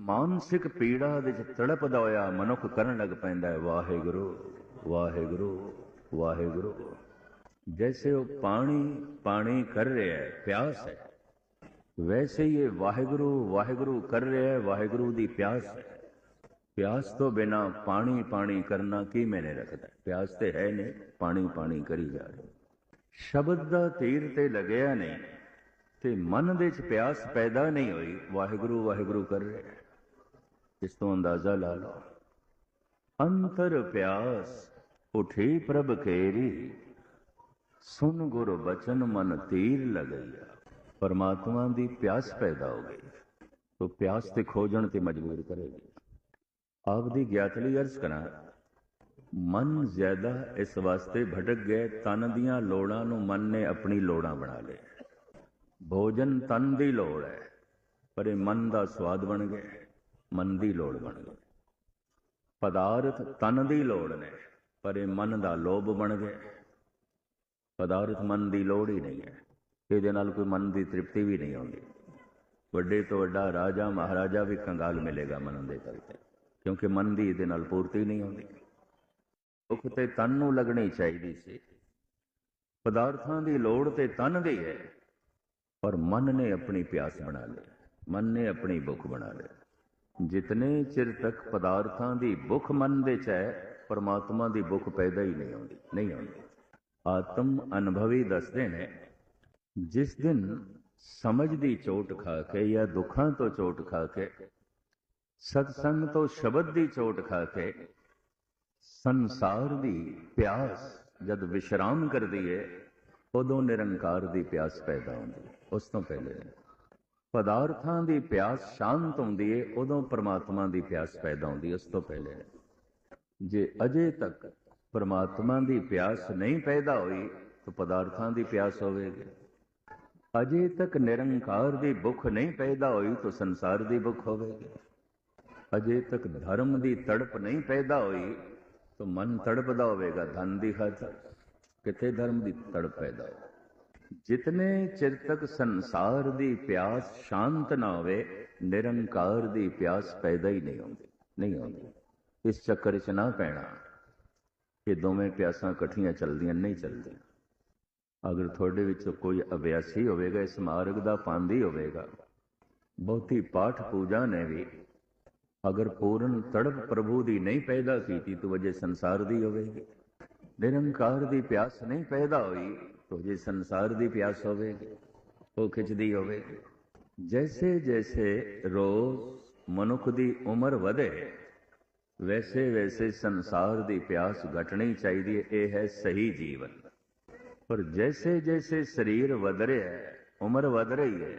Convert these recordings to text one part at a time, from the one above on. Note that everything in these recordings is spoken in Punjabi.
ਮਾਨਸਿਕ ਪੀੜਾ ਦੇ ਵਿੱਚ ਤੜਪਦਾ ਹੋਇਆ ਮਨੁੱਖ ਕਰਨ ਲੱਗ ਪੈਂਦਾ ਹੈ, ਵਾਹਿਗੁਰੂ ਵਾਹਿਗੁਰੂ ਵਾਹਿਗੁਰੂ। ਜੈਸੇ ਉਹ ਪਾਣੀ ਪਾਣੀ ਕਰ ਰਿਹਾ ਹੈ, ਪਿਆਸ ਹੈ, ਵੈਸੇ ਹੀ ਇਹ ਵਾਹਿਗੁਰੂ ਵਾਹਿਗੁਰੂ ਕਰ ਰਿਹਾ ਹੈ, ਵਾਹਿਗੁਰੂ ਦੀ ਪਿਆਸ ਹੈ। ਪਿਆਸ ਤੋਂ ਬਿਨਾ ਪਾਣੀ ਪਾਣੀ ਕਰਨਾ ਕੀ ਮੈਨੇ ਰੱਖਦਾ? ਪਿਆਸ ਤੇ ਹੈ ਨਹੀਂ, ਪਾਣੀ ਪਾਣੀ ਕਰੀ ਜਾ ਰਿਹਾ। ਸ਼ਬਦ ਦਾ ਤੀਰ ਤੇ ਲੱਗਿਆ ਨਹੀਂ ਤੇ ਮਨ ਦੇ ਵਿੱਚ ਪਿਆਸ ਪੈਦਾ ਨਹੀਂ ਹੋਈ, ਵਾਹਿਗੁਰੂ ਵਾਹਿਗੁਰੂ ਕਰ ਰਿਹਾ ਇਸ ਤੋਂ ਅੰਦਾਜ਼ਾ ਲਾ ਲਓ? ਅੰਤਰ ਪਿਆਸ ਉਠੀ ਪ੍ਰਭ ਕੇਰੀ। ਸੁਨ ਗੁਰ ਬਚਨ ਮਨ ਤੀਰ ਲਗਈਆ। ਪਰਮਾਤਮਾ ਦੀ ਪਿਆਸ ਪੈਦਾ ਹੋ ਗਈ। ਤੋ ਪਿਆਸ ਤੇ ਖੋਜਣ ਤੇ ਮਜਬੂਰ ਕਰੇਗੀ। ਆਪ ਦੀ ਗਿਆਤ ਲਈ ਅਰਜ਼ ਕਰਾਂ। ਮਨ ਜ਼ਿਆਦਾ ਇਸ ਵਾਸਤੇ ਭਟਕ ਗਏ, ਤਨ ਦੀਆਂ ਲੋੜਾਂ ਨੂੰ ਮਨ ਨੇ ਆਪਣੀ ਲੋੜਾਂ ਬਣਾ ਲਿਆ ਭੋਜਨ ਤਨ ਦੀ ਲੋੜ ਹੈ, ਪਰ ਇਹ ਮਨ ਦਾ ਸਵਾਦ ਬਣ ਗਿਆ। ਮਨ ਦੀ ਲੋੜ ਬਣ ਗਈ। ਪਦਾਰਥ ਤਨ ਦੀ ਲੋੜ ਨੇ, ਪਰ ਇਹ ਮਨ ਦਾ ਲੋਭ ਬਣ ਗਿਆ। ਪਦਾਰਥ ਮਨ ਦੀ ਲੋੜ ਹੀ ਨਹੀਂ ਹੈ। ਇਹਦੇ ਨਾਲ ਕੋਈ ਮਨ ਦੀ ਤ੍ਰਿਪਤੀ ਵੀ ਨਹੀਂ ਆਉਂਦੀ। ਵੱਡੇ ਤੋਂ ਵੱਡਾ ਰਾਜਾ, ਮਹਾਰਾਜਾ ਵੀ ਕੰਗਾਲ ਮਿਲੇਗਾ ਮਨ ਦੇ ਤਲ ਤੇ, ਕਿਉਂਕਿ ਮਨ ਦੀ ਇਹਦੇ ਨਾਲ ਪੂਰਤੀ ਨਹੀਂ ਹੁੰਦੀ ਭੁੱਖ ਤੇ ਤਨ ਨੂੰ ਲੱਗਣੀ ਚਾਹੀਦੀ ਸੀ। ਪਦਾਰਥਾਂ ਦੀ ਲੋੜ ਤੇ ਤਨ ਦੀ ਹੈ, ਪਰ ਮਨ ਨੇ ਆਪਣੀ ਪਿਆਸ ਬਣਾ ਲਈ। ਮਨ ਨੇ ਆਪਣੀ ਭੁੱਖ ਬਣਾ ਲਈ। ਜਿਤਨੇ ਚਿਰ ਤੱਕ ਪਦਾਰਥਾਂ ਦੀ ਭੁੱਖ ਮਨ ਦੇ ਚ ਹੈ, ਪਰਮਾਤਮਾ ਦੀ ਭੁੱਖ ਪੈਦਾ ਹੀ ਨਹੀਂ ਹੁੰਦੀ ਨਹੀਂ ਹੁੰਦੀ ਆਤਮ ਅਨੁਭਵੀ ਦੱਸਦੇ ਨੇ, ਜਿਸ ਦਿਨ ਸਮਝ ਦੀ ਚੋਟ ਖਾ ਕੇ ਜਾਂ ਦੁੱਖਾਂ ਤੋਂ ਚੋਟ ਖਾ ਕੇ, ਸਤਸੰਗ ਤੋਂ ਸ਼ਬਦ ਦੀ ਚੋਟ ਖਾ ਕੇ, ਸੰਸਾਰ ਦੀ ਪਿਆਸ ਜਦ ਵਿਸ਼ਰਾਮ ਕਰਦੀ ਹੈ ਉਦੋਂ ਨਿਰੰਕਾਰ ਦੀ ਪਿਆਸ ਪੈਦਾ ਹੁੰਦੀ ਹੈ ਉਸ ਤੋਂ ਪਹਿਲੇ ਪਦਾਰਥਾਂ ਦੀ ਪਿਆਸ ਸ਼ਾਂਤ ਹੁੰਦੀ ਹੈ ਉਦੋਂ ਪਰਮਾਤਮਾ ਦੀ ਪਿਆਸ ਪੈਦਾ ਹੁੰਦੀ ਹੈ ਉਸ ਤੋਂ ਪਹਿਲੇ। ਜੇ ਅਜੇ ਤੱਕ ਪਰਮਾਤਮਾ ਦੀ ਪਿਆਸ ਨਹੀਂ ਪੈਦਾ ਹੋਈ, ਤਾਂ ਪਦਾਰਥਾਂ ਦੀ ਪਿਆਸ ਹੋਵੇਗੀ। ਅਜੇ ਤੱਕ ਨਿਰੰਕਾਰ ਦੀ ਭੁੱਖ ਨਹੀਂ ਪੈਦਾ ਹੋਈ, ਤਾਂ ਸੰਸਾਰ ਦੀ ਭੁੱਖ ਹੋਵੇਗੀ। ਅਜੇ ਤੱਕ ਧਰਮ ਦੀ ਤੜਪ ਨਹੀਂ ਪੈਦਾ ਹੋਈ, ਤਾਂ ਮਨ ਤੜਪਦਾ ਹੋਵੇਗਾ, ਧਨ ਦੀ ਖਾਤਰ ਕਿੱਥੇ ਧਰਮ ਦੀ ਤੜਪ ਪੈਦਾ ਹੋਵੇ ਜਿਤਨੇ ਚਿਰ ਤੱਕ ਸੰਸਾਰ ਦੀ ਪਿਆਸ ਸ਼ਾਂਤ ਨਾ ਹੋਵੇ, ਨਿਰੰਕਾਰ ਦੀ ਪਿਆਸ ਪੈਦਾ ਹੀ ਨਹੀਂ ਹੁੰਦੀ ਨਹੀਂ ਹੁੰਦੀ। ਇਸ ਚੱਕਰ 'ਚ ਨਾ ਪੈਣਾ ਇਹ ਦੋਵੇਂ ਪਿਆਸਾਂ ਇਕੱਠੀਆਂ ਚੱਲਦੀਆਂ, ਨਹੀਂ ਚੱਲਦੀਆਂ। ਅਗਰ ਤੁਹਾਡੇ ਵਿੱਚ ਕੋਈ ਅਭਿਆਸੀ ਹੋਵੇਗਾ ਇਸ ਮਾਰਗ ਦਾ ਪਾਂਦੀ ਹੋਵੇਗਾ। ਬਹੁਤੀ ਪਾਠ ਪੂਜਾ ਨੇ ਵੀ ਅਗਰ ਪੂਰਨ ਤੜਪ ਪ੍ਰਭੂ ਦੀ ਨਹੀਂ ਪੈਦਾ ਕੀਤੀ, ਤਾਂ ਵਜੇ ਸੰਸਾਰ ਦੀ ਹੋਵੇਗੀ। ਨਿਰੰਕਾਰ ਦੀ ਪਿਆਸ ਨਹੀਂ ਪੈਦਾ ਹੋਈ ਤਾਂ ਜੇ ਸੰਸਾਰ ਦੀ ਪਿਆਸ ਹੋਵੇਗੀ ਉਹ ਖਿੱਚਦੀ ਹੋਵੇਗੀ ਜੈਸੇ ਜੈਸੇ ਰੋਜ਼ ਮਨੁੱਖ ਦੀ ਉਮਰ ਵਧੇ, ਵੈਸੇ ਵੈਸੇ ਸੰਸਾਰ ਦੀ ਪਿਆਸ ਘਟਣੀ ਚਾਹੀਦੀ ਹੈ ਇਹ ਹੈ ਸਹੀ ਜੀਵਨ। ਪਰ ਜੈਸੇ ਜੈਸੇ ਸਰੀਰ ਵਧ ਰਿਹਾ ਹੈ ਉਮਰ ਵਧ ਰਹੀ ਹੈ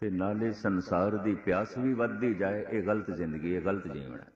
ਤੇ ਨਾਲੇ ਸੰਸਾਰ ਦੀ ਪਿਆਸ ਵੀ ਵੱਧਦੀ ਜਾਏ, ਇਹ ਗਲਤ ਜ਼ਿੰਦਗੀ ਹੈ ਗਲਤ ਜੀਵਨ ਹੈ।